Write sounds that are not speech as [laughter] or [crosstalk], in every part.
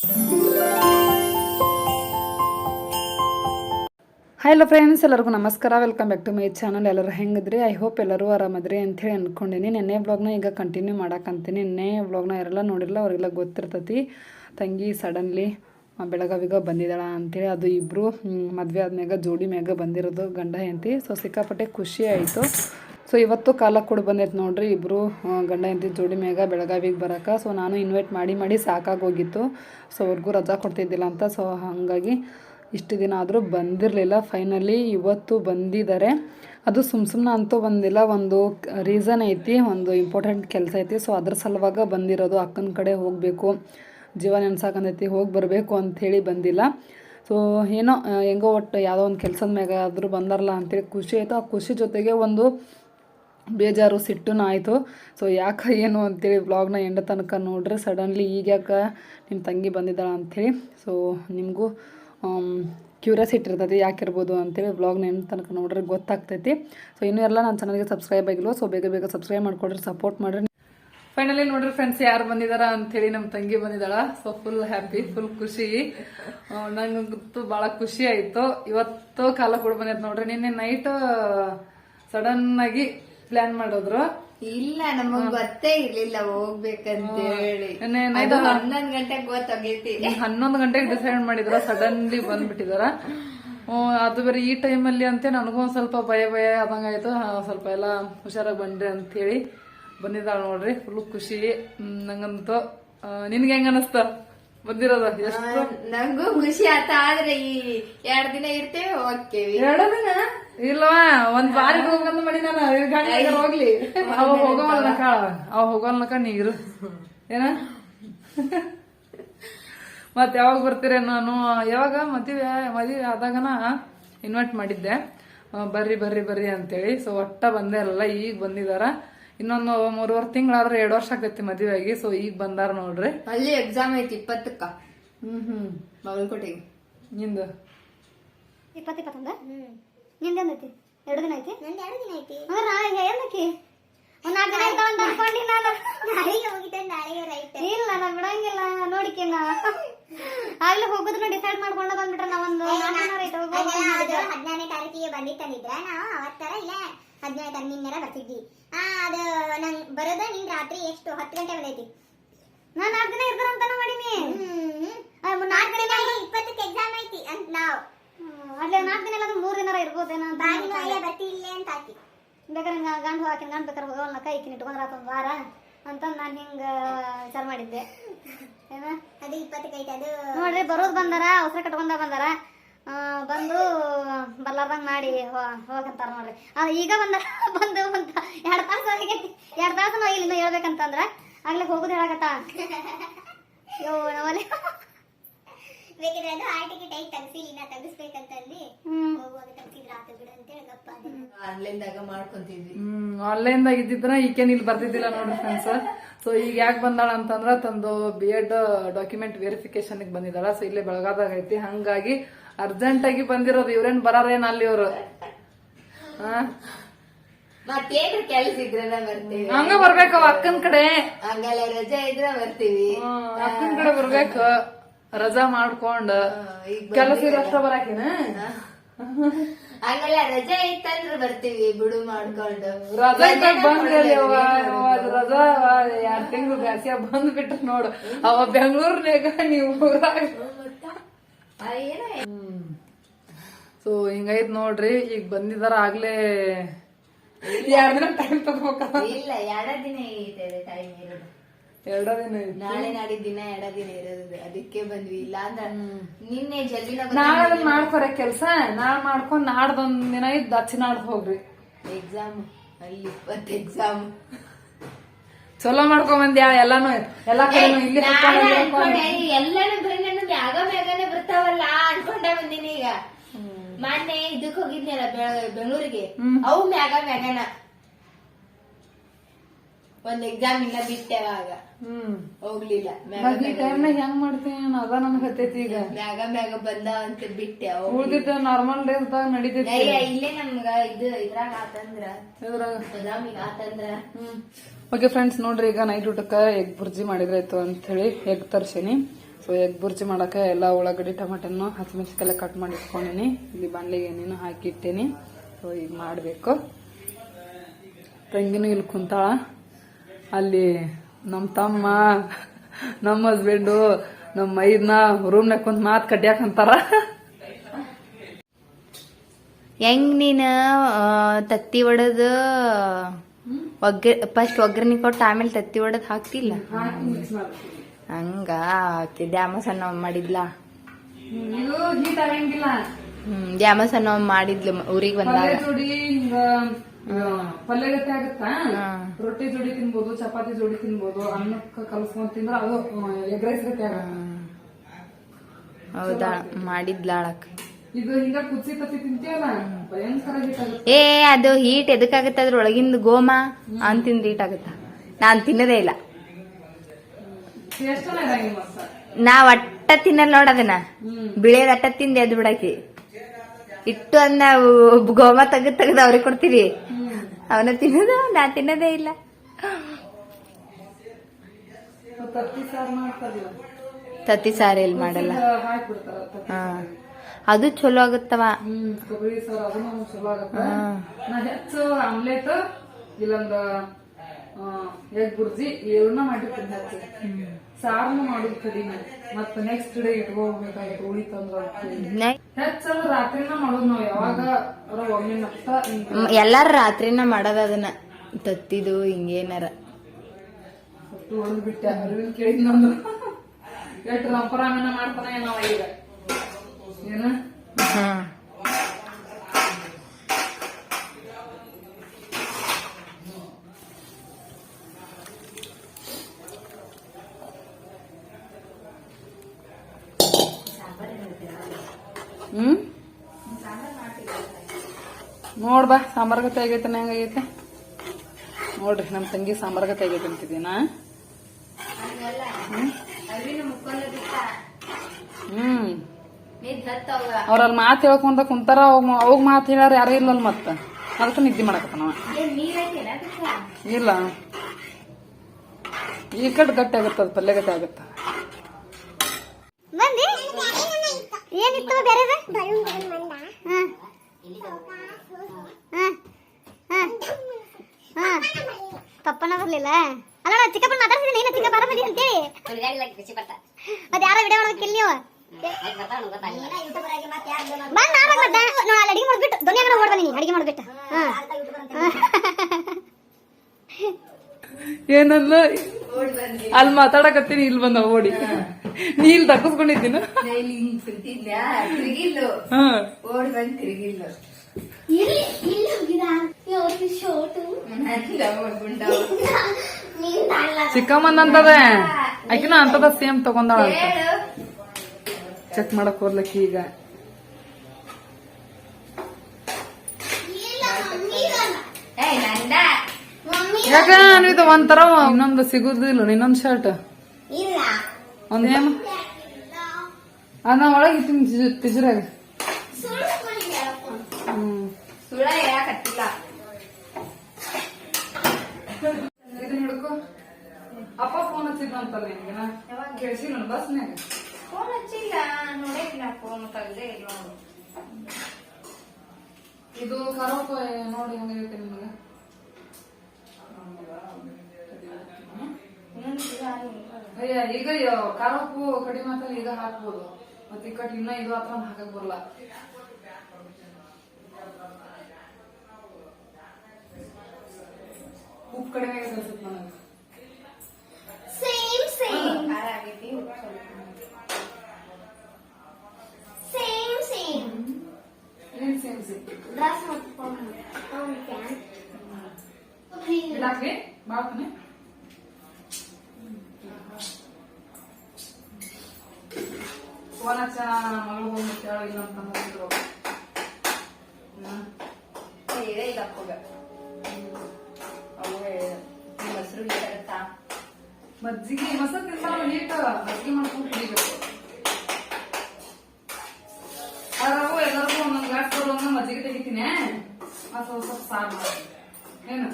Hello friends ಎಲ್ಲರಿಗೂ ನಮಸ್ಕಾರ. Welcome back to my channel ಎಲ್ಲರೂ ಹೆಂಗಿದ್ರಿ? ಐ ಹೋಪ್ ಎಲ್ಲರೂ ಆರಾಮದ್ರಿ ಅಂಥೇಳಿ ಅಂದ್ಕೊಂಡಿನಿ ನೆನ್ನೆ ವ್ಲಾಗ್ನ ಈಗ ಕಂಟಿನ್ಯೂ ಮಾಡಕ್ಕಂತೀನಿ ನೆನ್ನೆ ವ್ಲಾಗ್ನ ಯಾರೆಲ್ಲ ನೋಡಿರಲ್ಲ ಅವರಿಗೆಲ್ಲ ಗೊತ್ತಿರ್ತೈತಿ. ತಂಗಿ ಸಡನ್ಲಿ ಬೆಳಗಾವಿಗ ಬಂದಿದ್ದಾಳ ಅಂತೇಳಿ ಅದು ಇಬ್ಬರು ಮದುವೆ ಆದ್ಮ್ಯಾಗ ಜೋಡಿ ಮ್ಯಾಗ ಬಂದಿರೋದು ಗಂಡ ಹೆಂಡತಿ. ಸೊ ಸಿಕ್ಕಾಪಟ್ಟೆ ಖುಷಿ ಆಯಿತು. ಸೊ ಇವತ್ತು ಕಾಲ ಕೂಡ ಬಂದೈತೆ ನೋಡ್ರಿ ಇಬ್ಬರು ಗಂಡ ಹೆಂಡತಿ ಜೋಡಿ ಮ್ಯಾಗ ಬೆಳಗಾವಿಗೆ ಬರೋಕೆ. ಸೊ ನಾನು ಇನ್ವೈಟ್ ಮಾಡಿ ಮಾಡಿ ಸಾಕಾಗೋಗಿತ್ತು ಸೊ ಅವ್ರಿಗೂ ರಜಾ ಕೊಡ್ತಿದ್ದಿಲ್ಲ ಅಂತ. ಸೊ ಹಾಗಾಗಿ ಇಷ್ಟು ದಿನ ಆದರೂ ಬಂದಿರಲಿಲ್ಲ. ಫೈನಲಿ ಇವತ್ತು ಬಂದಿದ್ದಾರೆ. ಅದು ಸುಮ್ ಸುಮ್ಮನೆ ಅಂತೂ ಬಂದಿಲ್ಲ. ಒಂದು ರೀಸನ್ ಐತಿ, ಒಂದು ಇಂಪಾರ್ಟೆಂಟ್ ಕೆಲಸ ಐತಿ. ಸೊ ಅದ್ರ ಸಲುವಾಗ ಬಂದಿರೋದು ಅಕ್ಕನ ಕಡೆ ಹೋಗಬೇಕು. ಜೀವ ನೆನ್ಸಾಕಂದೈತಿ ಹೋಗಿ ಬರಬೇಕು ಅಂಥೇಳಿ ಬಂದಿಲ್ಲ. ಸೊ ಏನೋ ಹೆಂಗೋ ಒಟ್ಟು ಯಾವುದೋ ಒಂದು ಕೆಲಸದ ಮ್ಯಾಗ ಆದರೂ ಬಂದಾರಲ್ಲ ಅಂತೇಳಿ ಖುಷಿ ಆಯಿತು. ಆ ಖುಷಿ ಜೊತೆಗೆ ಒಂದು ಬೇಜಾರು ಸಿಟ್ಟುನ ಆಯಿತು. ಸೊ ಯಾಕೆ ಏನು ಅಂತೇಳಿ ವ್ಲಾಗ್ನ ಎಂಡ ತನಕ ನೋಡ್ರಿ. ಸಡನ್ಲಿ ಈಗ ಯಾಕೆ ನಿಮ್ಮ ತಂಗಿ ಬಂದಿದ್ದಾಳ ಅಂಥೇಳಿ ಸೊ ನಿಮಗೂ ಕ್ಯೂರಿಯಾಸಿಟಿ ಇರ್ತೈತಿ ಯಾಕಿರ್ಬೋದು ಅಂತೇಳಿ ವ್ಲಾಗ್ನ ಎಂಡ್ ತನಕ ನೋಡ್ರಿ. ಗೊತ್ತಾಗ್ತೈತಿ. ಸೊ ಇನ್ನೂ ಎಲ್ಲ ನನ್ನ ಚಾನಲ್ಗೆ ಸಬ್ಸ್ಕ್ರೈಬ್ ಆಗಿಲ್ಲ ಸೊ ಬೇಗ ಬೇಗ ಸಬ್ಸ್ಕ್ರೈಬ್ ಮಾಡ್ಕೊಡ್ರಿ ಸಪೋರ್ಟ್ ಮಾಡ್ರಿ. ಫೈನಲಿ ನೋಡ್ರಿ ಫ್ರೆಂಡ್ಸ್ ಯಾರು ಬಂದಿದಾರ ಅಂತೇಳಿ ನಮ್ಮ ತಂಗಿ ಬಂದಿದ್ದಾಳ ಸೊ ಫುಲ್ ಹ್ಯಾಪಿ ಫುಲ್ ಖುಷಿ. ನಂಗಂತೂ ಭಾಳ ಖುಷಿ ಆಯಿತು. ಇವತ್ತು ಕಾಲ ಕೂಡ ಬಂದೈತೆ ನೋಡ್ರಿ. ನಿನ್ನೆ ನೈಟ್ ಸಡನ್ ಆಗಿ ಪ್ಲಾನ್ ಮಾಡಿದ್ರು. ಇಲ್ಲ ನಮಗ್ ಗೊತ್ತೇ ಇರ್ಲಿಲ್ಲ ಹೋಗ್ಬೇಕಂತ ಹೇಳಿ ಹನ್ನೊಂದ್ ಗಂಟೆಗೆ ಗೊತ್ತಾಗೈತಿ. ಹನ್ನೊಂದು ಗಂಟೆಗೆ ಡಿಸೈಡ್ ಮಾಡಿದ್ರ. ಸಡನ್ಲಿ ಬಂದ್ಬಿಟ್ಟಿದಾರ. ಅದು ಬೇರೆ ಈ ಟೈಮಲ್ಲಿ ಅಂತ ನನಗೂ ಒಂದ್ ಸ್ವಲ್ಪ ಭಯ ಭಯ ಆದಂಗಾಯ್ತು. ಸ್ವಲ್ಪ ಎಲ್ಲ ಹುಷಾರಾಗಿ ಬಂದ್ರಿ ಅಂತೇಳಿ. ಬಂದಿದ್ದಾಳ ನೋಡ್ರಿ ಫುಲ್ ಖುಷಿ. ನಂಗಂತೂ ನಿನ್ಗೆ ಹೆಂಗ ಅನಸ್ತ? ಬಂದಿರೋದ ಎಷ್ಟು ನಂಗೂ ಖುಷಿ ಆತ ಆದ್ರೆ ಈ ಎರಡ್ ದಿನ ಇರ್ತೇವೆ ಹೋಗ್ತೇವಿ. ಎರಡು ದಿನ? ಇಲ್ವಾ? ಒಂದ್ ಬಾರಿ ಹೋಗಂತ ಮಾಡಿ ನಾನು ಗಾಡಿ ಹೋಗ್ಲಿ. ಅವ ಹೋಗೋಲ್ನಕ ಅವ ಹೋಗೋಲ್ನಕ ನೀರು. ಏನ? ಮತ್ ಯಾವಾಗ ಬರ್ತೀರ ನಾನು? ಯಾವಾಗ? ಮದುವೆ ಮದುವೆ ಆದಾಗನ ಇನ್ವೈಟ್ ಮಾಡಿದ್ದೆ. ಬರ್ರಿ ಬರ್ರಿ ಬರ್ರಿ ಅಂತೇಳಿ. ಸೊ ಒಟ್ಟ ಬಂದೇ ಇರಲ್ಲ ಈಗ ಬಂದಿದಾರ. ಇನ್ನೊಂದು ಮೂರುವರೆ ತಿಂಗಳಾದ್ರೆ ಎರಡು ವರ್ಷ ಆಗ್ತೈತಿ ಮದುವೆ ಆಗಿ ಸೊ ಈಗ ಬಂದಾರ ನೋಡ್ರಿ. ಅಲ್ಲಿ ಎಕ್ಸಾಮ್ ಐತಿ ಇಪ್ಪತ್ತಕ್ಕ. ಹ್ಮ್ ಹ್ಮ್. ಬಾಗಲಕೋಟೆಗೆ. ನಿಂದು? ಇಪ್ಪತ್ತು ಇಪ್ಪತ್ತೊಂದ ಐತಿ ಎರಡು ದಿನ ಐತಿ? ನಂದು ಎರಡು ದಿನ ಐತಿ. ಹಂಗಾರ ನಾಳೆಗೆ ಏನಕ್ಕೆ ಒಂದ್ ನಾಲ್ಕು ದಿನ ಇರ್ತಾವ ಅಂತ ಅನ್ಕೊಂಡಿ ನಾನು. ನಾಳೆಗೆ ಹೋಗಿದ್ದೆ ನಾಳೆಗೆ ರೈಟ್. ಇಲ್ಲ ನಾನು ಬಿಡಂಗಿಲ್ಲ. ನೋಡಿಕೆನ ಆಗ್ಲೇ ಹೋಗೋದನ್ನ ಡಿಸೈಡ್ ಮಾಡ್ಕೊಂಡ ಬಂದ್ಬಿಟ್ರೆ ನಾವೊಂದು ಹದಿನಾರನೇ ತಾರೀಕಿಗೆ ಬಂದಿತ್ತಂದಿದ್ರ ನಾವು ಅವತ್ತರ ಇಲ್ಲ ಹದಿನೇಳು ತಾರೀಕು ನಿನ್ನೆರ ಬರ್ತಿದ್ವಿ. ಆ ಅದು ನಂಗ್ ಬರೋದ ನಿನ್ ರಾತ್ರಿ ಎಷ್ಟು? ಹತ್ತು ಗಂಟೆ ಬಂದೈತಿ ನಾನು ನಾಲ್ಕು ದಿನ ಇರ್ತಾರ ಅಂತಾನ ಮಾಡೀನಿ ನಾಲ್ಕು ದಿನ ಇಪ್ಪತ್ತಕ್ಕೆ ಎಕ್ಸಾಮ್ ಐತಿ ಅಂತ ನಾವು. ಅಲ್ಲೇ ನಾಲ್ಕು ದಿನ ಇಲ್ಲ ಮೂರ್ ದಿನ ಇರ್ಬೋದೇನೋ ಅಂತ ಬರ್ತಿಲ್ಲ ಅಂತ ಹಾಕಿ ಬೇಕಾದ್ರೆ ಗಂಡು ಹಾಕಿನ ಗಂಡು ಬೇಕಾದ್ರೆ ಹೋಗೋಲ್ಲ ಕೈ ಇಕ್ಕಿನ ಇಟ್ಕೊಂಡ್ರ ವಾರ ಅಂತ ನಾನು ಹಿಂಗ ವಿಚಾರ ಮಾಡಿದ್ದೆ. ಅದು ಇಪ್ಪತ್ತಕ್ಕೆ ಐತಿ ಅದು ನೋಡ್ರಿ ಬರೋದು ಬಂದಾರ ಅವಸರ ಕಟ್ಕೊಂಡ ಬಂದಾರ. ಆ, ಬಂದು ಬರ್ಲಾರ್ದಂಗ್ ಮಾಡಿ ಹೋಗಂತಾರ ನೋಡ್ರಿ. ಈಗ ಬಂದಾರ [laughs] ಬಂದು ಬಂತ ಎರಡ್ ತಾಸು ಆಗೈತಿ ಎರಡ್ ತಾಸು ನಾವು ಇಲ್ಲಿ ಹೇಳ್ಬೇಕಂತಂದ್ರ ಆಗ್ಲೇ ಹೋಗುದು ಹೇಳಕತ್ತ [laughs] ಯೋ ನಮ್ಮಲ್ಲಿ. ಬೇಕಿದ್ರೆ ಅದು ಆ ಟಿಕೆಟ್ ಐತಿ ತೆಗ್ಸಿಲ್ಲ ನಾ ತೆಗಿಸ್ಬೇಕಂತಂದು ಹೋಗುವಾಗ ತೆಗ್ಸಿದ್ರ ಆತ ಬಿಡು ಅಂತೇಳಿ ಗಪ್ಪ ಆನ್ಲೈನ್ದಾಗ ಮಾಡ್ಕೊಂತಿದ್ವಿ. ಹ್ಮ್ ಆನ್ಲೈನ್ ದಾಗ ಇದ್ದಿದ್ರ ಈಕೇನ್ ಇಲ್ಲಿ ಬರ್ತಿದ್ದಿಲ್ಲ ನೋಡ್ರಿ ಫ್ರೆಂಡ್ಸ್ ಸೊ ಈಗ ಯಾಕೆ ಬಂದಾಳ ಅಂತಂದ್ರ ತಂದು ಬಿ ಎಡ್ ಡಾಕ್ಯುಮೆಂಟ್ ವೆರಿಫಿಕೇಶನ್ ಬಂದಿದ್ದಾಳ ಸೊ ಇಲ್ಲೇ ಬೆಳಗಾದಾಗ ಐತಿ. ಹಂಗಾಗಿ ಅರ್ಜೆಂಟ್ ಆಗಿ ಬಂದಿರೋದು ಇವ್ರೇನ್ ಬರಾರೇನ ಅಲ್ಲಿ ಇವ್ರು ಹಂಗ ಬರ್ಬೇಕು ಅಕ್ಕನ್ ಕಡೆ. ರಜೆ ಇದ್ರೆ ಬರ್ತೀವಿ. ಅಕ್ಕನ್ ಕಡೆ ಬರ್ಬೇಕು. ರಜಾ ಮಾಡ್ಕೊಂಡ್. ಕೆಲಸ ಇರಷ್ಟ ಬರಾಕಿನ? ಹಂಗಲ್ಲ ರಜೆ ಇತ್ತಂದ್ರ ಬರ್ತೀವಿ ಬಿಡು ಮಾಡ್ಕೊಂಡು. ರಜಾ ಇದ್ದಾಗ ಬಂದ್ರಿ ಅಲ್ಲಿ ಅವ್ವ, ಅವ್ವ, ಅದು ರಜಾ ಎರಡ್ ತಿಂಗಳು ಬ್ಯಾಸ್ಯ ಬಂದ್ ಬಿಟ್ಟ ನೋಡು. ಅವ ಬೆಂಗಳೂರ್ನಾಗ ನೀವು ಊರಾಗ. ಸೊ ಹಿಂಗೈತ್ ನೋಡ್ರಿ ಈಗ ಬಂದಿದಾರ ಆಗ್ಲೇ ಎರಡ್ ದಿನ ಟೈಮ್ ತಗೋಬೇಕ. ಇಲ್ಲ ಎರಡ ದಿನ ಟೈಮ್ ಇರೋದು. ಎರಡ ದಿನ ನಾಳೆ ನಾಡಿದ ದಿನ ಎರಡ ದಿನ ಇರೋದು. ಅದಕ್ಕೆ ಬಂದ್ವಿ. ಇಲ್ಲ ಅಂದ್ರ ನಿನ್ನೆ ಜಲ್ದಿ ನಾಳೆ ಅದನ್ನ ಮಾಡ್ಕೊರ ಕೆಲ್ಸ. ನಾಳೆ ಮಾಡ್ಕೊಂಡ್ ನಾಡ್ದೊಂದ್ ದಿನ ಇದ್ದು ಹಚ್ಚಿ ನಾಡ್ದು ಹೋಗ್ರಿ. ಎಕ್ಸಾಮ್ ಅಲ್ಲಿ ಇಪ್ಪತ್ತು ಎಕ್ಸಾಮ್ ಚಲೋ ಮಾಡ್ಕೊಂಡ್ ಬಂದ್ಯಾ ಎಲ್ಲಾನು ಎಲ್ಲಾ ಕಡೆ ಇಲ್ಲಿ. ಎಲ್ಲಾನು ಬರೀ ಬರ್ತಾವಲ್ಲ ಅನ್ಕೊಂಡ ಬಂದಿನಿ ಈಗ. ಮೊನ್ನೆ ಇದಕ್ ಹೋಗಿದ್ನಲ್ಲ ಬೆಂಗಳೂರಿಗೆ. ಅವು ಮ್ಯಾಗ ಮ್ಯಾಗನ. ಒಂದ್ ಎಕ್ಸಾಮ್ ಇಲ್ಲ ಬಿಟ್ಟೆವಾಗ ಹ್ಮ್. ಹೋಗ್ಲಿಲ್ಲ. ಈ ಟೈಮ್ನಾಗ ಹೆಂಗ್ ಮಾಡ್ತೀನಿ ಅದ ನನ್ಗ ಹತ್ತೈತಿ ಈಗ. ಮ್ಯಾಗ ಮ್ಯಾಗ ಬಂದಾವ ಅಂತ ಬಿಟ್ಟೆ ಉಳ್ದಿದ್ದ ನಾರ್ಮಲ್ ಡೇಸ್ದಾಗ ನಡೀತೈತಿ ಇಲ್ಲೇ ನಮ್ಗ ಇದು ಇದ್ರಾಗ ಆತಂದ್ರ. ಇದ್ರಾಗ. ಆತಂದ್ರ. ಆತಂದ್ರ ಓಕೆ ಫ್ರೆಂಡ್ಸ್ ನೋಡ್ರಿ, ಈಗ ನೈಟ್ ಊಟಕ್ಕೆ ಎಗ್ ಬುರ್ಜಿ ಮಾಡಿದ್ರಾಯ್ತು ಅಂತ ಹೇಳಿ ಎಗ್ ತರ್ಸೀನಿ. ಸೊ ಎಗ್ ಬುರ್ಜಿ ಮಾಡಕ್ಕೆ ಎಲ್ಲ ಉಳ್ಳಾಗಡ್ಡಿ, ಟೊಮೆಟೊನು ಹಸಿಮೆಣಸಿಕಾಯಿ ಕಟ್ ಮಾಡಿ ಇಟ್ಕೊಂಡಿನಿ. ಇಲ್ಲಿ ಬಾಣಲಿಗೆ ಏನೇನು ಹಾಕಿ ಇಟ್ಟೇನಿ. ಸೊ ಈಗ ಮಾಡಬೇಕು. ತಂಗಿನೂ ಇಲ್ಲಿ ಕುಂತಾಳ. ಅಲ್ಲಿ ನಮ್ಮ ತಮ್ಮ ನಮ್ಮ ಹಸ್ಬೆಂಡು ನಮ್ಮ ಮೈದ್ನ ರೂಮ್ನಾಗ ಕುಂತ ಮಾತು ಕಡ್ಯಾಕಂತಾರ ಹೆಂಗ್ ನೀನು ತತ್ತಿ ಒಡದ ಒಗ್ಗ ಫಸ್ಟ್ ಒಗ್ಗರಣೆ ಕೊಟ್ಟು ಆಮೇಲೆ ತತ್ತಿ ಒಡದ್ ಹಾಕ್ತಿಲ್ಲ? ಹಂಗ ಆಕಿ ದ್ಯಾಮಸನ್ನ ಮಾಡಿದ್ಲ? ಹ್ಮ್ ದ್ಯಾಮಸನ್ನ ಮಾಡಿದ್ಲು ಊರಿಗೆ ಬಂದಾಗ. ಪಲ್ಯ ಗತಿ ಆಗತ್ತಾ? ರೊಟ್ಟಿ ಜೋಡಿ ತಿನ್ಬೋದು ಚಪಾತಿ ಜೋಡಿ ತಿನ್ಬೋದು ಅನ್ನಕ್ಕ ಕಲ್ಸ್ಕೊಂಡ್ ತಿಂದ್ರ ಅದು ಎಗ್ ರೈಸ್ ಗತಿ ಆಗತ್ತ. ಹೌದಾ ಮಾಡಿದ್ಲಾಳಕ್ ಏ ಅದು ಹೀಟ್ ಎದಕ್ಕಾಗತ್ತ ಅದ್ರ ಒಳಗಿಂದ ಗೋಮ? ಅಂತಿಂದ ಹೀಟ್ ಆಗತ್ತ. ನಾನ್ ತಿನ್ನದೇ ಇಲ್ಲ. ನಾ ಒಟ್ಟ ತಿನ್ನಲ್ ನೋಡ ಅದನ್ನ. ಬಿಳೆ ರಟ್ಟ ಅಟ್ಟ ತಿಂದ ಎದ್ ಬಿಡಾಕಿ. ಇಟ್ಟು ಅನ್ನ ಗೋಮಾ ತೆಗ್ದ್ ತೆಗ್ದು ಅವ್ರಿಗೆ ಕೊಡ್ತೀವಿ. ಅವನ ತಿನ್ನೋದು ನಾ ತಿನ್ನದೇ ಇಲ್ಲ. ತತ್ತಿ ಸಾರು ಎಲ್ಲಿ ಮಾಡಲ್ಲ. ಹಾ. ಅದು ಚಲೋ ಆಗುತ್ತವ. ಕೊಬ್ಬರಿ ಸಾರು ಅದನ್ನು ಚಲೋ ಆಗತ್ತ. ನಾ ಹೆಚ್ಚು ಆಮ್ಲೆಟ್ ಇಲ್ಲೊಂದ ಎಗ್ ಬುರ್ಜಿ ಇವನ್ನ ಮಾಡಿರ್ತೀನಿ ಹೆಚ್ಚು. ಸಾರ್ನು ಮಾಡೋದು ಕಡಿಮೆ ಮತ್ತ ನೆಕ್ಸ್ಟ್ ಡೇ ಇಟ್ಕೋಬೇಕಾಗಿತ್ತು ಉಳಿತಂದ್ರ ಹೆಚ್ಚಲ್ಲ ರಾತ್ರಿನ ಮಾಡೋದು ನಾವ್ ಯಾವಾಗ ಒಮ್ಮೆ ನಷ್ಟ ಎಲ್ಲಾರ ರಾತ್ರಿನ ಮಾಡೋದ ಅದನ್ನ. ತತ್ತಿದು ಹಿಂಗೇನಾರ. ಹೊತ್ತು ಹೊಡೆದು ಬಿಟ್ಟೆ ಅರಿವಿನ ಕೇಳಿದ್ನಂದ್ರು. ಎಷ್ಟು ರಂಪರಾಮನ ಮಾಡ್ತಾನೆ ಏನವ ಈಗ. ಏನ? ಹ್ಮ್? ನೋಡ್ಬಾ ನೋಡ್ ಬಾ ಸಾಂಬಾರ್ ಗತೆ ಆಗೈತೆ? ಹೆಂಗೈತೆ ನೋಡ್ರಿ ನಮ್ ತಂಗಿ ಸಾಂಬಾರ್ ಗತೆ ಆಗೈತೆ ಅಂತಿದ್ದೀನಾ ಹ್ಮ್. ಅವ್ರಲ್ಲಿ ಮಾತು ಹೇಳ್ಕೊಂತ ಕುಂತಾರ ಅವಾಗ ಮಾತು ಹೇಳಾರ ಯಾರು ಇಲ್ಲಲ್ಲ ಮತ್ತ. ಅದಕ್ಕೆ ನಿದ್ದೆ ಮಾಡಕತ್ತಾನವ ಇಲ್ಲ. ಈ ಕಡೆ ಗಟ್ಟಿ ಆಗತ್ತ ಅದು ಪಲ್ಯ ಗಟ್ಟಿ ಆಗತ್ತ. ಬಂದಿ? ಏನಿತ್ತು ಬೇರೆ ಪಪ್ಪನ ಬರ್ಲಿಲ್ಲ. ಅಲ್ಲ ಚಿಕ್ಕಪ್ಪನ ಮಾತಾಡ್ತಿದ್ದೀನಿ ಚಿಕ್ಕಪ್ಪ ಬರಬದಿ ಅಂತೇಳಿ. ಮತ್ತೆ ಯಾರೋ ವಿಡಿಯೋ ಮಾಡೋದಕ್ಕೆ ಇಲ್ಲಿ ನೀವು. ಬಂದ್ ನಾನು ಅಲ್ಲಿ ಅಡಿಗೆ ಮಾಡ್ಬಿಟ್ಟು ಬಂದಿನಿ ಅಡಿಗೆ ಮಾಡ್ಬಿಟ್ಟು ಏನಲ್ಲ? ಅಲ್ಲಿ ಮಾತಾಡಕತ್ತೀನಿ, ಇಲ್ಲಿ ಬಂದ ಓಡಿ. ನೀ ಇಲ್ಲಿ ತಕ್ಕಸ್ಕೊಂಡಿದ್ದೀನ? ಹಾ. ಓಡಿ ಬಂದ್ ಅಂತದ ಅಂತದ ಸೇಮ್ ತಗೊಂಡ ಚೆಕ್ ಮಾಡಕ್ ಹೋಗ್ಲಕ್ಕಿ ಈಗ. ಯಾಕ ಇದು ಒಂಥರ ಇನ್ನೊಂದು ಸಿಗುದಿಲ್ಲ ಇನ್ನೊಂದ್ ಶರ್ಟ್ ಇಲ್ಲ. ಒಂದೇನು ಅದ ಒಳಗೆ ಇತ್ತೀನಿ ತಿಜರಾಗ. ಅಪ್ಪ ಫೋನ್ ಹಚ್ಚಿದ್ನಂತಲ್ಲ ನಿನ್ಗೆ ಕೇಳಿಸಿ ನನ್ ಬಸ್ನ್ಯಾಗ. ಫೋನ್ ಹಚ್ಚಿಲ್ಲ ನೋಡೇ ಇಲ್ಲ ಫೋನ್ ತೆಗ್ದೇ ಇಲ್ಲ ನೋಡು. ಇದು ಕರೋಪ ನೋಡಿ ಹೆಂಗಿರುತ್ತೆ ನಿಮ್ಗೆ. ಅಯ್ಯ ಈಗ ಕರೋಪು ಕಡಿಮೆ ಆತಲ್ಲ ಈಗ ಹಾಕ್ಬೋದು ಮತ್ತೆ ಈ ಕಟ್ ಇನ್ನ ಇದು ಹತ್ರ ಹಾಕಕ್ ಬರಲ್ಲ ಉಪ್ಪು ಕಡಿಮೆ ಆಗೈತೆ ಅನ್ಸುತ್ತೆ ನನಗೆ ಸೇಮ್ ಸೇಮ್ ಖಾರ ಆಗೈತಿ ಉಪ್ಪು ಸ್ವಲ್ಪ. ಸೇಮ್ ಸೇಮ್ ಏನ್ ಸೇಮ್ ಸೇಮ್ ಡ್ರೆಸ್ ಮಾಡ್ಕೊಂಡು ಅವ್ನ ಪ್ಯಾಂಟ್ ಮಾಡ್ತಾನೆ ಫೋನ್ ಹಚ್ಚ ಮಗಳು ಹೋಗ್ಬಿಟ್ಟಾಳ ಇಲ್ಲ ಅಂತ ಹೋಗಿದ್ರು. ಇದೇ ಇಲ್ಲ ಹೋಗ ಹೆಸರು ಇದ್ದಾಗತ್ತಾ ಮಜ್ಜಿಗೆ ಮೊಸರು ತಿಂತಾವ ನೀಟ್ ಮಜ್ಜಿಗೆ ಮಾಡ್ಕೊಂಡು ಕುಡಿಬೇಕು. ಅದ್ರಾಗೂ ಎಲ್ಲರಿಗೂ ಒಂದೊಂದು ಗ್ಲಾಸ್ ಕೊಡುವಂಗ ಮಜ್ಜಿಗೆ ತೆಗಿತೀನಿ. ಸ್ವಲ್ಪ ಸ್ವಲ್ಪ ಸಾರು ಮಾಡಿ ಏನು?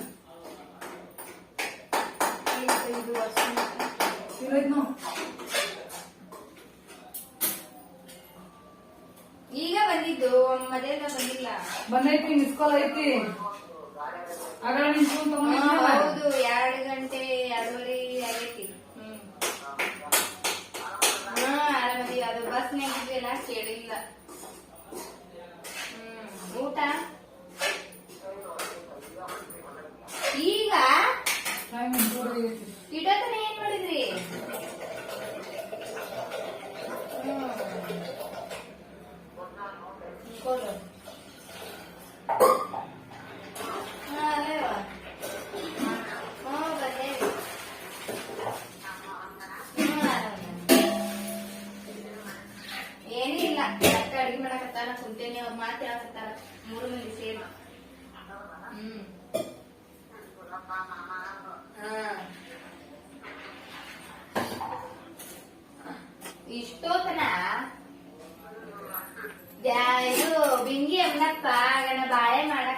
ವರ್ಷ ಈಗ ಬಂದಿದ್ದು ಮಧ್ಯಾಹ್ನ ಬಂದಿಲ್ಲ. ಬಂದೈತಿ ಮಿಸ್ ಕಾಲ್ ಐತಿ ಹೌದು ಎರಡು ಗಂಟೆ ಎರಡೂವರೆ ಆಗೈತಿ. ಹ್ಮ್. ಆರಾಮದಿ ಅದು ಬಸ್ ನಿಂತಿದ್ವಿಲ್ಲ ಕೇಳಿಲ್ಲ. ಹ್ಮ್ ಊಟ? ಈಗ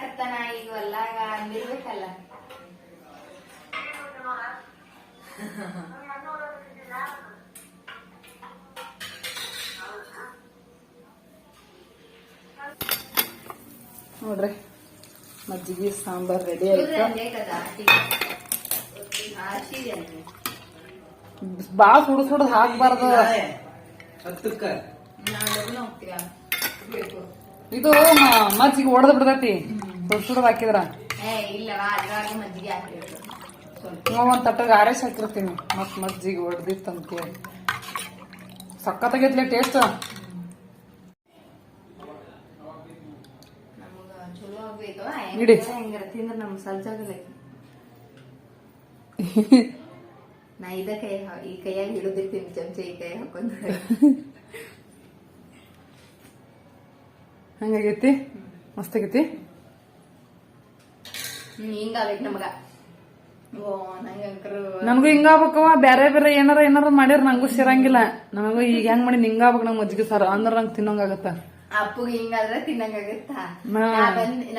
ಮಾಡಕತ್ತಾನ ಈಗ ಹೊಲ್ಲಾಗ ಅಂದಿರ್ಬೇಕಲ್ಲ ನೋಡ್ರಿ ಮಜ್ಜಿಗೆ ಸಾಂಬಾರ್ ರೆಡಿ ಆಯ್ತು? ಬಾ ಸುಡು ಸುಡು ಹಾಕ್ಬಾರ್ದು. ಇದು ಮಜ್ಜಿಗೆ ಒಡೆದ್ ಬಿಡ್ತೈತಿ. ಸುಡ್ ಸುಡದ್ ಹಾಕಿದ್ರ? ಒಂದ್ ತಟ್ಟಗ ಆರೇಸ್ ಹಾಕಿರ್ತೀನಿ. ಮತ್ ಮಜ್ಜಿಗೆ ಹೊಡೆದಿತ್ತು ಅಂತೇಳಿ ಸಕ್ಕತ್ತಾಗೈತ್ಲೆ ಟೇಸ್ಟ್ ಇಡಿ. [laughs] ನಾ ಇದ ಕೈ ಈ ಕೈಯಾಗ ಹಿಡಿದಿರ್ತೀನಿ ಚಮಚ ಈ ಕೈ ಹಾಕೊಂಡ್. [laughs] ಹಂಗಾಗೈತಿ? ಮಸ್ತ್ ಆಗೈತಿ ಹಿಂಗಾಗ್ಬೇಕು ನಮಗ. ಓ ನಮಗೂ ಹಿಂಗಾಗ್ಬೇಕವ ಬ್ಯಾರೆ ಬೇರೆ ಏನಾರ ಏನಾರ ಮಾಡ್ಯಾರ ನಂಗೂ ಸೇರಂಗಿಲ್ಲ. ನನಗೂ ಈಗ ಹೆಂಗ್ ಮಾಡಿ ಹಿಂಗಾಗ್ಬೇಕು ನಂಗೆ ಮಜ್ಜಿಗೆ ಸಾರು. ಅಂದ್ರ ನಂಗೆ ತಿನ್ನಂಗಾಗತ್ತ ಅಪ್ಪಗೆ ಹಿಂಗಾದ್ರೆ ತಿನ್ನಂಗಾಗತ್ತಾ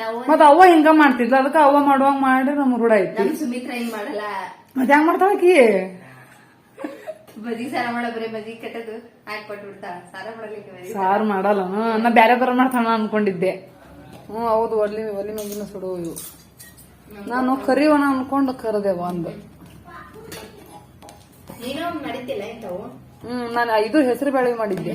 ನಾವು ಮತ್ ಅವ್ವ ಹಿಂಗ ಮಾಡ್ತಿದ್ಲ. ಅದಕ್ಕ ಅವ್ವ ಮಾಡುವಾಗ ಮಾಡಿ ನಮ್ ರೂಢ ಐತಿ. ನಮ್ ಸುಮಿತ್ರ ಹಿಂಗ್ ಮಾಡಲ್ಲ? ಮತ್ ಹೆಂಗ್ ಮಾಡ್ತಾಳ ಆಕಿ? ಬದಿ ಸಾರ ಮಾಡ ಬರೀ ಬದಿ ಕಟ್ಟದು ಹಾಕಿ ಕೊಟ್ಬಿಡ್ತಾಳ. ಸಾರ ಮಾಡಲಿಕ್ಕೆ ಬರೀ ಸಾರು ಮಾಡಲ್ಲ. ನಾ ಬ್ಯಾರೆ ಬೇರೆ ಮಾಡ್ತಾಳ ಅನ್ಕೊಂಡಿದ್ದೆ. ಹ್ಮ್ ಹೌದು ಒಲಿ ಒಲಿ ಮ್ಯಾಗಿನ ಸುಡು ಇವು. ನಾನು ಕರಿಯೋಣ ಅನ್ಕೊಂಡು ಕರೆದೆ ಒಂದು. ನೀನು ಮಾಡಿದ್ದಿಲ್ಲ ಇಂಥವು ಹ್ಮ್ ನಾನು ಇದು ಹೆಸರು ಬೇಳೆ ಮಾಡಿದ್ದೆ.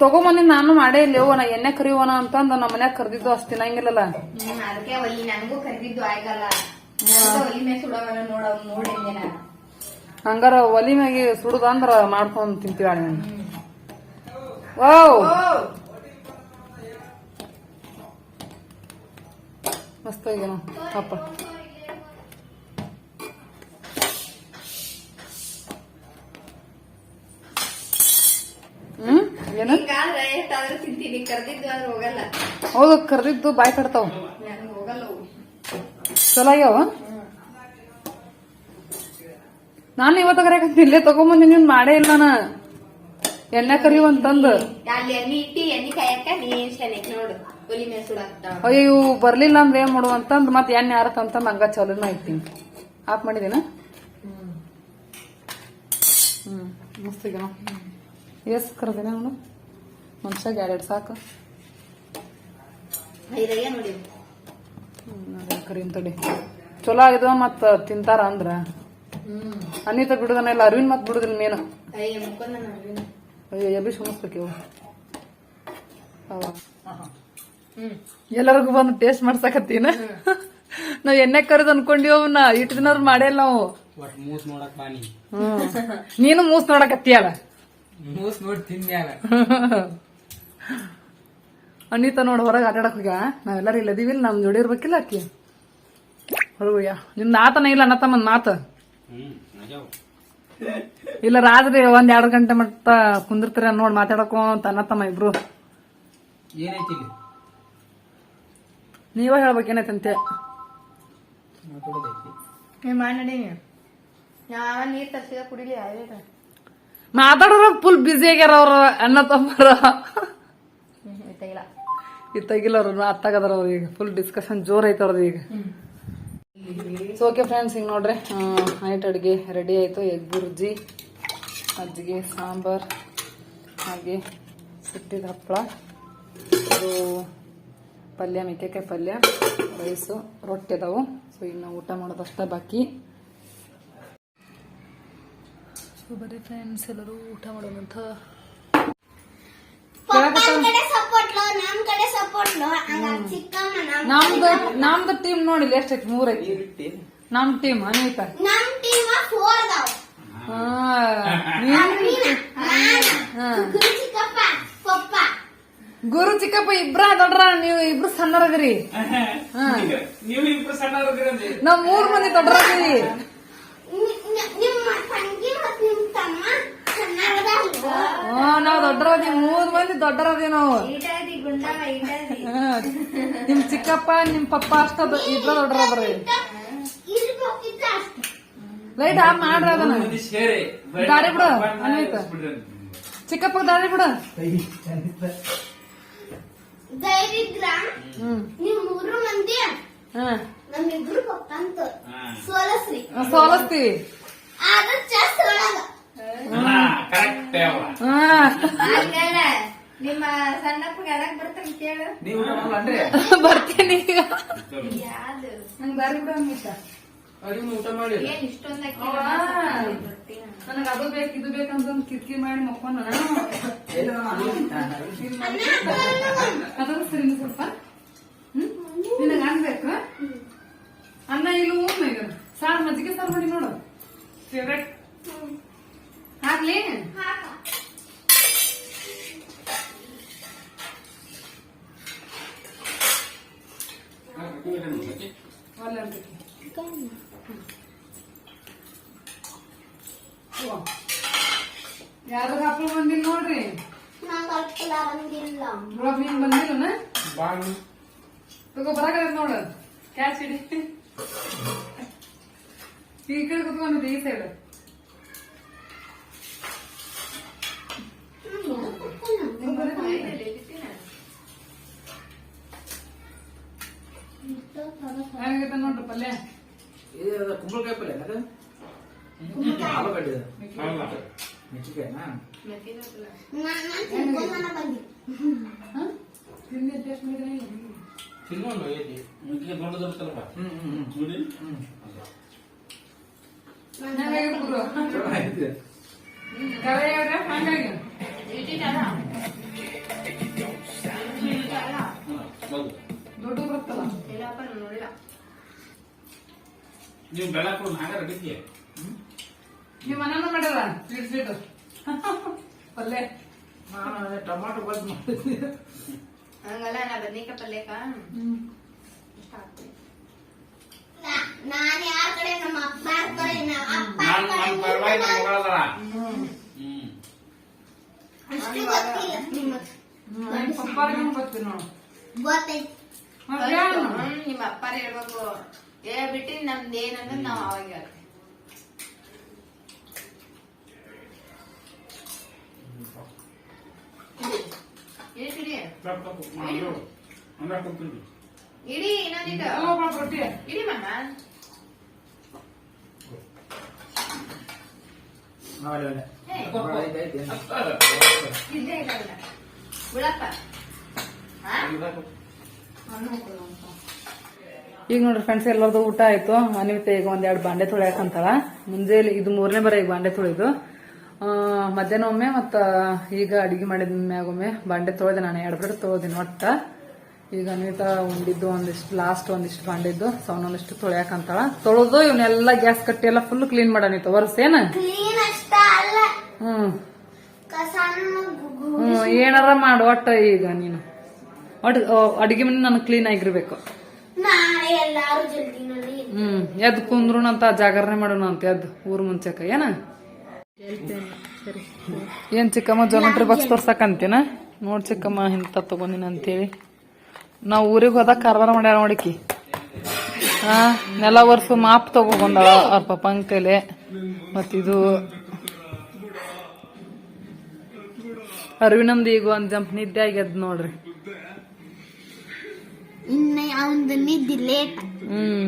ತಗೊಂಬಂದಿ ನಾನು ಮಾಡೇ ಇಲ್ಲ ನಾ ಎಣ್ಣೆ ಅಂತ ಅಂತಂದ ನಮ್ಮ ಮನ್ಯಾಗ ಕರ್ದಿದ್ದು ಅಷ್ಟು ತಿನ್ನಂಗಿಲ್ಲಲ್ಲ. ಅದಕ್ಕೆ ಒಲಿ ನನಗೂ ಕರೆದಿದ್ದು ಆಗಲ್ಲ. ನನಗೂ ಒಲಿ ಮೇಲೆ ಸುಡೋವನ ನೋಡ ನೋಡಿದ್ದೆ ನಾನು. ಹಂಗಾರ ಒಲಿ ಮ್ಯಾಗೆ ಸುಡುದಂದ್ರ ಮಾಡ್ಕೊಂಡ್ ತಿಂತೀವಿ ನಾನು. ವಾವ್. ಮಸ್ತ್ ಆಗ್ಯಾನ ಪಾಪ. ಹ್ಮ್? ಏನು? ಹೌದು, ಕರ್ದಿದ್ದು ಬಾಯ್ ಕಟ್ತಾವ. ಚಲೋ ಆಗ್ಯಾವ ನಾನು ಇವತ್ತು ಕರೆಯಕಂತ ಇಲ್ಲೇ ತಗೊಂಬಂದ್, ನೀನ್ ಮಾಡೇ ಇಲ್ಲ ನಾ. ಎಣ್ಣೆ ಕರಿಯುವಂತಂದು. ಎಣ್ಣೆ ಇಟ್ಟಿ, ಎಣ್ಣೆ ಕಾಯಕ್ಕ ನೀ ನೋಡು. ಅಯ್ಯೋ ಇವು ಬರ್ಲಿಲ್ಲ ಅಂದ್ರೆ ಏನ್ ಮಾಡುವ ಅಂತಂದ್ ಮತ್ ಎಣ್ಣೆ ಯಾರತ್ತ ಅಂತ ಹಂಗ ಚಲೋನ ಐತಿ ಆಪ್ ಮಾಡಿದೇನ? ಹ್ಮ್. ಮಸ್ತ್ ಎಸ್ ಕರ್ದಿನ ಅವನು? ಮನ್ಷಾಗ ಎರಡೆರಡು ಸಾಕು. ತಡಿ ಚಲೋ ಆಗಿದ್ವ ಮತ್ ತಿಂತಾರ ಅಂದ್ರ. ಹ್ಮ್. ಅನಿತ ಬಿಡುದನ ಇಲ್ಲ ಅರವಿಂದ್ ಮತ್ ಬಿಡುದಿಲ್ಲ ಮೇನು. ಅಯ್ಯೋ ಮುಖಂದ ನಾನು ಅಯ್ಯೋ ಎಬಿ ಸುಮಿಸ್ಬೇಕಿವು ಅವ ಎಲ್ಲರಿಗೂ ಬಂದು ಟೇಸ್ಟ್ ಮಾಡ್ಸಕತ್ತೀನ? ನಾವ್ ಎಣ್ಣೆ ಕರೆದ್ ಅನ್ಕೊಂಡಿವ್ ಅವನ್ನ ಇಟ್ಟು ದಿನ ಮಾಡೇ ಇಲ್ಲ ನಾವು ನೀನು ಮೂಸ್ ನೋಡಕತ್ತೀಯಲ್ಲ ಮೂಸ್ ನೋಡಿ ತಿನ್ಯಾಗ ಅನಿತ ನೋಡ್ ಹೊರಗೆ ಆಟಾಡಕ್ ಹೋಗ್ಯ? ನಾವೆಲ್ಲರೂ ಇಲ್ಲದಿವಿಲ್ಲ ನಮ್ ಜೋಡಿ ಇರ್ಬೇಕಿಲ್ಲ ಅಕ್ಕಿ? ಹೊರಗೆ ಹೋಗ್ಯ ನಿಮ್ದು ಆತನ ಇಲ್ಲ ಅನ್ನತ್ತಮ್ಮನ್ ಮಾತು? ಇಲ್ಲ ರಾತ್ರಿ ಒಂದ್ ಎರಡು ಗಂಟೆ ಮಟ್ಟ ಕುಂದಿರ್ತೀರ ನೋಡ್ ಮಾತಾಡಕೋ ಅಂತ ಅನ್ನತ್ತಮ್ಮ ಇಬ್ರು. ಏನೈತಿ ಇಲ್ಲಿ? ನೀವ ಹೇಳ್ಬೇಕೇನೈತಂತೆ? ನೀರ್ ತರ್ಸಿದ ಕುಡಿಲಿ ಮಾತಾಡೋರ ಫುಲ್ ಬ್ಯುಸಿ ಆಗ್ಯಾರ ಅವ್ರ ಅಣ್ಣ ತಮ್ಮರ. ಇತ್ತಾಗಿಲ್ಲ. ಅವ್ರು ಅತ್ತಾಗದಾರ ಅವ್ರ ಈಗ. ಫುಲ್ ಡಿಸ್ಕಷನ್ ಜೋರ್ ಐತ ಅವ್ರದ್ದು ಈಗ. ಸೊ ಓಕೆ ಫ್ರೆಂಡ್ಸ್ ಹಿಂಗೆ ನೋಡ್ರಿ ನೈಟ್ ಅಡುಗೆ ರೆಡಿ ಆಯಿತು. ಎಗ್ ಬುರ್ಜಿ ಮಜ್ಜಿಗೆ ಸಾಂಬಾರ್ ಹಾಗೆ ಸುಟ್ಟಿದ ಹಪ್ಪಳ ಇದು ಪಲ್ಯ ಮೆಕ್ಕೆಕಾಯಿ ಪಲ್ಯ ರೈಸು ರೊಟ್ಟಿ ಅದಾವು. ಸೊ ಇನ್ನು ನಾವು ಊಟ ಮಾಡೋದಷ್ಟೇ ಬಾಕಿ. ಸೊ ಬರೀ ಫ್ರೆಂಡ್ಸ್ ಎಲ್ಲರೂ ಊಟ ಮಾಡೋದಂತ ನಮ್ದು ನಮ್ದು ಟೀಮ್ ನೋಡಿಲ್ಲ ಎಷ್ಟೈತಿ ಮೂರೈತಿ. ನಮ್ ಟೀಮ್ ಅನೇಕ. ಹಾ. ಗುರು ಚಿಕ್ಕಪ್ಪ ಇಬ್ರ ದೊಡ್ರ ನೀವು ಇಬ್ರು ಸಣ್ಣರದಿರಿ ಹಾ. ನೀವು ಇಬ್ರು ಸಣ್ಣ ನಾವ್ ಮೂರ್ ಮಂದಿ ದೊಡ್ಡರದಿರಿ ಹಾ ನಾವ್ ದೊಡ್ಡರದಿ ಮೂರ್ ಮಂದಿ ದೊಡ್ಡರದಿ ನಾವು. ನಿಮ್ ಚಿಕ್ಕಪ್ಪ ನಿಮ್ ಪಪ್ಪ ಅಷ್ಟ ಇಬ್ರ ದೊಡ್ಡರದ್ರಿ ಲೈಟ್ ಆಫ್ ಮಾಡ್ರಿ ಅದನ್ನ. ದಾರಿ ಬಿಡು. ಚಿಕ್ಕಪ್ಪ ದಾರಿ ಬಿಡು. ಹ್ಮ್. ನಿಮ್ಮ ಮೂರು ಮಂದಿ ಹಾ. ನಮ್ಮಿಬ್ರು ಪಪ್ಪ ಅಂತ ಸೋಲಸ್ರಿ. ಸೋಲಸ್ತೀವಿ. ಆದ ಚೆಸ್ ಒಳಗ. ಕರೆಕ್ಟ್ ಹಾ. ಹಂಗಲ್ಲ ನಿಮ್ಮ ಸಣ್ಣಪ್ಪಗೆ ಅಡಕ್ ಬರ್ತಾನೆ ಕೇಳು ನೀವು ಬರ್ತೀನಿ ಈಗ. ಬರ್ಬಿಡ ನಂಗ್ ದಾರಿ ಬಿಡು ಅನ್ವಿತ ಅಡಿಗೆ ಊಟ ಮಾಡಿ ನನಗ ಅದು ಬೇಕು ಇದು ಬೇಕಂತ ಕಿರ್ಕಿ ಮಾಡಿ ಮಕ್ಕೊಂಡ ಅದನ್ನ ಸರಿ ಸ್ವಲ್ಪ. ಹ್ಮ್? ನಿನಗ ಅನ್ಬೇಕು ಅನ್ನ ಇಲ್ಲ ಈಗ. ಸಾರ್ ಮಜ್ಜಿಗೆ ಸಾರ್ ಮಾಡಿ ನೋಡು ಫೇವ್ರೆಟ್ ಹಾಕ್ಲಿ? ಒಳ್ಳೆ ಅಂತೈತಿ. ಓ. ಯಾರ್ದು ಹಪ್ಪಳ ಬಂದಿಲ್ಲ ನೋಡ್ರಿ ನಂಗ್ ಅಲ್ಪಲ ಬಂದಿಲ್ಲ ರೊಬ್ಬ ನೀನ್ ಬಂದಿಲ್ಲನ ಬಾಳು ತಗೋ ಬರಾಕದ ನೋಡು ಕ್ಯಾಚ್ ಹಿಡಿ ಈ ಕಡೆ ಕುತ್ಕೊಂಡಿದ್ದೆ ಈ ಸೈಡ್ ಹೇಗೈತೆ ನೋಡ್ರಿ ಪಲ್ಯ ಇದು ಕುಂಬಳಕಾಯಿ ಪಲ್ಯ ಅದು ಆಲೂಗಡ್ಡೆ ಮೆಣಸಿನ್ಕಾಯಿನಾ ನಾನು ತಿನ್ಕೊಂಡ್ ಬಂದಿ ಹ? ತಿಂದಿ ಟೇಸ್ಟ್ ಮಾಡಿದ್ರೆ ತಿನ್ನೋಣ ಏತಿ ಮುಖ್ಯ ದೊಡ್ಡದಿರ್ತಲ್ಲ ಹ್ಮ್ ಹ್ಮ್ ಹ್ಮ್ ನೋಡಿ ಹೆಂಗಾಗಿದೆ ಗುರು ಚಲೋ ಐತೆ. ಕರೆ ಅವ್ರೆ ಹಂಗಾಗಿ ಹೌದು ದೊಡ್ಡ ಬರುತ್ತಲ್ಲ ಇಲ್ಲಪ್ಪ ನಾನ್ ನೋಡಿಲ್ಲ ನೀವು ಬೆಳಕು ನಾಗರ ಅಡಿಗೆ ನೀವು ಮನೇನ ಮಾಡ್ಯಾರ ಸ್ವೀಟ್ ಸ್ವೀಟ್. ಅದೇ ಟೊಮಾಟೊ ಬಾತ್ ಮಾಡಿದ್ನಿ ಹಂಗಲ್ಲ ನಾ ಬದ್ನಿಕಾಯಿ ಪಲ್ಯಕ ನಾ- ನಾನ್ ಯಾರ ಕಡೆ ನಮ್ಮ ಅಪ್ಪ ಕಡೆ ನಮ್ಮ ಅಪ್ಪ ನಾನು ಕಡೆ. ನಮ್ಮ ಪರವಾಗಿ ನಮ್ಮ ಹ್ಮ್. ಅಷ್ಟು ಗೊತ್ತಿಲ್ಲ. ನಿಮಗ್ ಹ್ಮ್ ಪಪ್ಪಾರಿಗೆ ಬರ್ತೀನಿ ನೋಡು. ಗೊತ್ತೈತಿ. ಹಾ, ಹೇಳು. ನಿಮ್ಮ ಅಪ್ಪಾರ ಹೇಳ್ಬೇಕು. ಏ ಬಿಟ್ಟಿನ್ ನಮ್ದು ಏನಂದ್ರೆ ನಾವು ಅವಾಗ ಹೇಳ್ತೀವಿ. ಇಡಿ. ಇನ್ನೊಂದಿಟ್ಟು ಇಡಿ. ಮಮ್ಮ ಬಿಡಪ್ಪ. ಈಗ ನೋಡ್ರಿ ಫ್ರೆಂಡ್ಸ್ ಎಲ್ಲರದು ಊಟ ಆಯ್ತು. ಅನಿವಿತ ಈಗ ಒಂದೆರಡು ಎರಡು ಬಾಂಡೆ ತೊಳ್ಯಾಕಂತಾಳ ಮುಂಜಾನೆ ಇದು ಮೂರನೇ ಬರ ಈಗ ಬಾಂಡೆ ತೊಳೆದು. ಮಧ್ಯಾಹ್ನ ಒಮ್ಮೆ ಮತ್ತ ಈಗ ಅಡಿಗೆ ಮಾಡಿದ ಮ್ಯಾಗೊಮ್ಮೆ ಬಾಂಡೆ ತೊಳೆದೆ ನಾನು. ಎರಡು ಬಿಟ್ಟು ತೊಳೆದಿನಿ ಒಟ್ಟ. ಈಗ ಅನಿತಾ ಉಂಡಿದ್ದು ಒಂದಿಷ್ಟು ಲಾಸ್ಟ್ ಒಂದಿಷ್ಟು ಬಾಂಡಿದ್ದು ಸೌನೊಂದಿಷ್ಟು ತೊಳ್ಯಾಕಂತಾಳ ತೊಳೆದು ಇವನ್ನೆಲ್ಲ ಗ್ಯಾಸ್ ಕಟ್ಟಿ ಎಲ್ಲ ಫುಲ್ ಕ್ಲೀನ್ ಮಾಡ ಒರ್ಸೇನ ಕ್ಲೀನ್ ಅಷ್ಟ ಅಲ್ಲ. ಹ್ಮ್. ಹ್ಮ್ ಏನಾರ ಮಾಡು ಒಟ್ಟ ಈಗ ನೀನು. ಒಟ್ ಅಡಿಗೆ ಮನೆ ನನಗೆ ಕ್ಲೀನ್ ಆಗಿರ್ಬೇಕು. ಹ್ಮ್, ಎದ್ ಕುಂದ್ರುನಂತ ಜಾಗರಣೆ ಮಾಡೋಣ ಅಂತ, ಎದ್ ಊರ್ ಮುಂಚೆಕ, ಏನ? ಏನ್ ಚಿಕ್ಕಮ್ಮ ಜೊಮೆಟ್ರಿ ಬಾಕ್ಸ್ ತೋರ್ಸಕಂತೀನ? ನೋಡ್ ಚಿಕ್ಕಮ್ಮ, ಇಂತ ತಗೊಂಡಿನ ಅಂತೇಳಿ. ನಾವ್ ಊರಿಗೆ ಹೋದಾಗ ಕಾರ್ಬಾರ ಮಾಡ್ಯಾರ ನೋಡಿಕಿ ಹಾ ನೆಲ ವರ್ಸು ಮಾಪ್ ತಗೊಂಡಾಳ ಅವ್ರ ಪಪ್ಪನ ಕೈಲೆ ಮತ್ತಿದು ಅರವಿನಂದ್ ಈಗ ಒಂದ್ ಜಂಪ್ ನಿದ್ದೆ ಆಗ್ಯದ ನೋಡ್ರಿ. ಇನ್ನ ಅವನದು ನಿದ್ದಿ ಲೇಟ್ ಹ್ಮ್.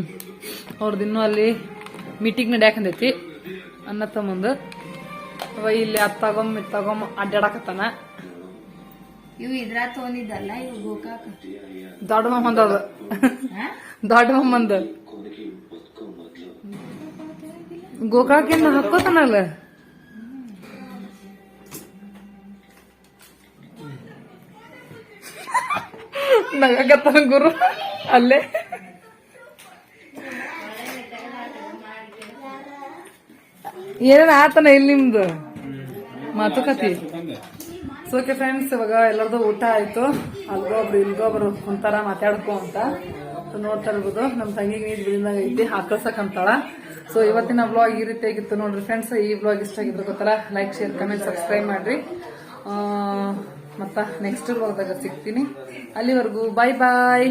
ಅವ್ರದ್ದು ಇನ್ನೂ ಅಲ್ಲಿ ಮೀಟಿಂಗ್ ನಡ್ಯಾಕಂದೈತಿ ಅನ್ನ ತಮ್ಮಂದು. ಅವ ಇಲ್ಲಿ ಅದ್ ತಗೊಂಬ ಇದ್ ತಗೊಂಬ ಅಡ್ಡಾಡಕತ್ತಾನ ಇವು ಇದ್ರ ತಗೊಂಡಿದ್ದಲ್ಲ ಇವು ಗೋಕಾಕ? ದೊಡ್ಡ ಮಮ್ಮಂದ ಅದು ದೊಡ್ಡ ಗೋಕಾಕ ಗೋಕಾಕಿಂದ ಹಾಕೋತಾನಲ್ಲ ನಗಕತ್ತಾನ ಗುರು. ಅಲ್ಲೇ. ಏನೇನ ಆತನ ಇಲ್ಲಿ ನಿಮ್ದು? ಮಾತುಕತೆ. ಸೊ ಫ್ರೆಂಡ್ಸ್ ಇವಾಗ ಎಲ್ಲರದು ಊಟ ಆಯ್ತು. ಅಲ್ಗೊಬ್ರು, ಇಲ್ಗೊಬ್ರು ಕುಂತಾರ ಮಾತಾಡ್ಕೊ ಅಂತ. ನೋಡ್ತಾ ಇರ್ಬೋದು ನಮ್ಮ ತಂಗಿಗೆ ನೀರು ಬಿಡಿದಾಗ ಐತಿ ಹಾಕಳ್ಸಕ್ಕಂತಾಳ ಸೊ ಇವತ್ತಿನ ಬ್ಲಾಗ್ ಈ ರೀತಿಯಾಗಿತ್ತು ನೋಡ್ರಿ ಫ್ರೆಂಡ್ಸ್ ಈ ಬ್ಲಾಗ್ ಇಷ್ಟ ಆಗಿದ್ರು ಗೊತ್ತಲ್ಲ ಲೈಕ್ ಶೇರ್ ಕಮೆಂಟ್ ಸಬ್ಸ್ಕ್ರೈಬ್ ಮಾಡ್ರಿ. ಮತ್ತ ನೆಕ್ಸ್ಟ್ ಹೋದಾಗ ಸಿಗ್ತೀನಿ. ಅಲ್ಲಿವರೆಗೂ ಬಾಯ್ ಬಾಯ್